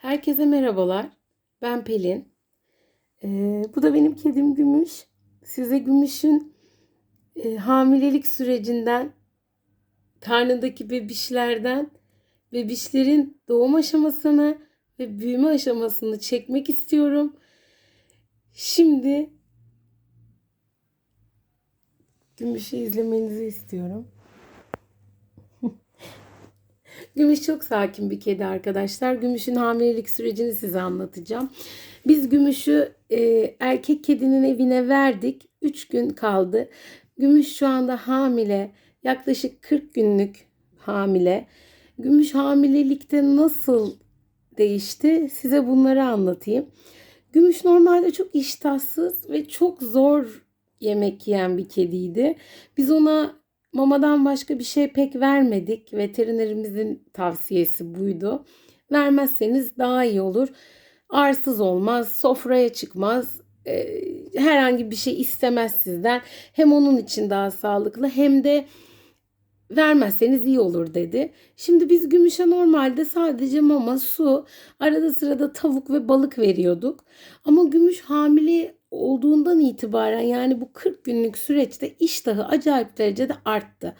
Herkese merhabalar. Ben Pelin. Ee, bu da benim kedim Gümüş. Size Gümüş'ün e, hamilelik sürecinden, karnındaki bebişlerden, bebişlerin doğum aşamasını ve büyüme aşamasını çekmek istiyorum. Şimdi Gümüş'ü izlemenizi istiyorum. Gümüş çok sakin bir kedi arkadaşlar. Gümüş'ün hamilelik sürecini size anlatacağım. Biz Gümüş'ü e, erkek kedinin evine verdik. 3 gün kaldı. Gümüş şu anda hamile. Yaklaşık 40 günlük hamile. Gümüş hamilelikte nasıl değişti? Size bunları anlatayım. Gümüş normalde çok iştahsız ve çok zor yemek yiyen bir kediydi. Biz ona Mamadan başka bir şey pek vermedik. Veterinerimizin tavsiyesi buydu. Vermezseniz daha iyi olur. Arsız olmaz, sofraya çıkmaz, e, herhangi bir şey istemez sizden. Hem onun için daha sağlıklı hem de vermezseniz iyi olur dedi. Şimdi biz Gümüş'e normalde sadece mama, su, arada sırada tavuk ve balık veriyorduk. Ama Gümüş hamile olduğundan itibaren yani bu 40 günlük süreçte iştahı acayip derecede arttı.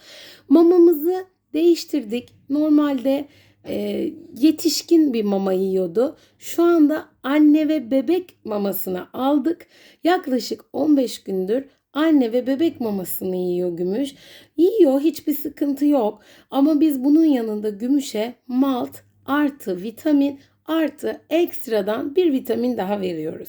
Mamamızı değiştirdik. Normalde e, yetişkin bir mama yiyordu. Şu anda anne ve bebek mamasını aldık. Yaklaşık 15 gündür anne ve bebek mamasını yiyor Gümüş. Yiyor hiçbir sıkıntı yok. Ama biz bunun yanında Gümüş'e malt artı vitamin artı ekstradan bir vitamin daha veriyoruz.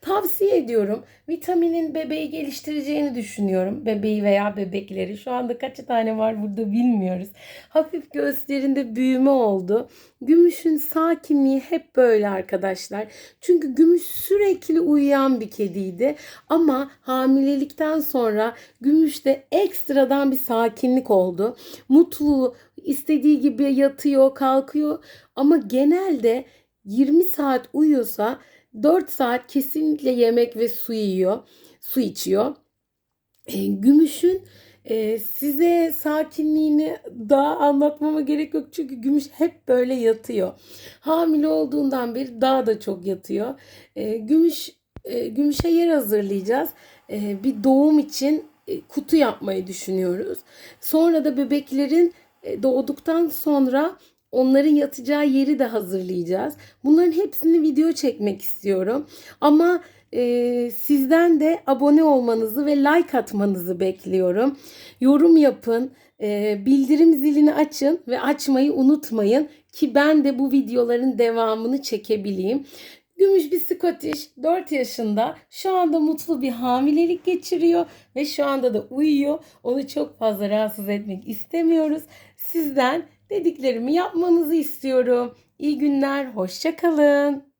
Tavsiye ediyorum. Vitaminin bebeği geliştireceğini düşünüyorum. Bebeği veya bebekleri. Şu anda kaç tane var burada bilmiyoruz. Hafif göğüslerinde büyüme oldu. Gümüşün sakinliği hep böyle arkadaşlar. Çünkü gümüş sürekli uyuyan bir kediydi. Ama hamilelikten sonra gümüşte ekstradan bir sakinlik oldu. Mutlu, istediği gibi yatıyor, kalkıyor. Ama genelde 20 saat uyuyorsa 4 saat kesinlikle yemek ve su yiyor, su içiyor. E, gümüşün e, size sakinliğini daha anlatmama gerek yok çünkü gümüş hep böyle yatıyor. Hamile olduğundan beri daha da çok yatıyor. E, gümüş e, gümüşe yer hazırlayacağız. E, bir doğum için e, kutu yapmayı düşünüyoruz. Sonra da bebeklerin e, doğduktan sonra onların yatacağı yeri de hazırlayacağız. Bunların hepsini video çekmek istiyorum. Ama e, sizden de abone olmanızı ve like atmanızı bekliyorum. Yorum yapın, e, bildirim zilini açın ve açmayı unutmayın ki ben de bu videoların devamını çekebileyim. Gümüş bir Scottish 4 yaşında şu anda mutlu bir hamilelik geçiriyor ve şu anda da uyuyor. Onu çok fazla rahatsız etmek istemiyoruz. Sizden dediklerimi yapmanızı istiyorum. İyi günler, hoşça kalın.